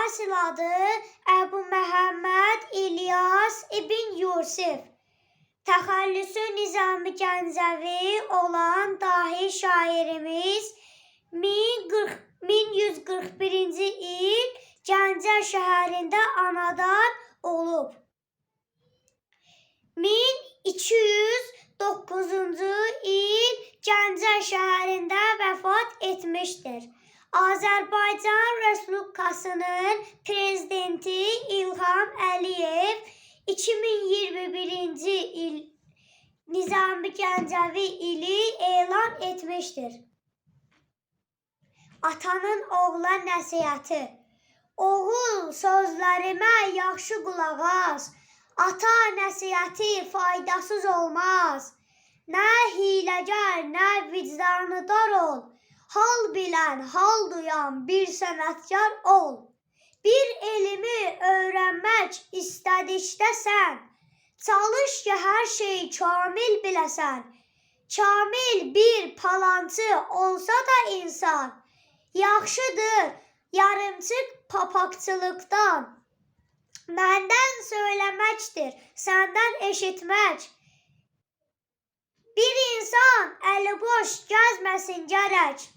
Əsl adı Əbu Məhəmməd İlyas İbn Yusif. Təxəllüsü Nizami Gəncəvi olan dahi şairimiz 1040 1141-ci il Gəncə şəhərində anadan olub. 1209-cu il Gəncə şəhərində vəfat etmişdir. Azərbaycan Respublikasının prezidenti İlham Əliyev 2021-ci il Nizami Gəncəvi ili elan etmişdir. Atanın oğula nəsihəti. Oğul sözlərimə yaxşı qulaq as. Ata nəsihəti faydasız olmaz. Nə hiləgər, nə vicdanı dar ol. Hal bilən, hal duyan bir sənətkar ol. Bir elmi öyrənmək istədikdə sən, çalış ki, hər şeyi kamil biləsən. Kamil bir palancı olsa da insan, yaxşıdır yarımçıq papaqçılıqdan. Məndən söyləməkdir, səndən eşitmək. Bir insan əli boş gəzməsin gərək.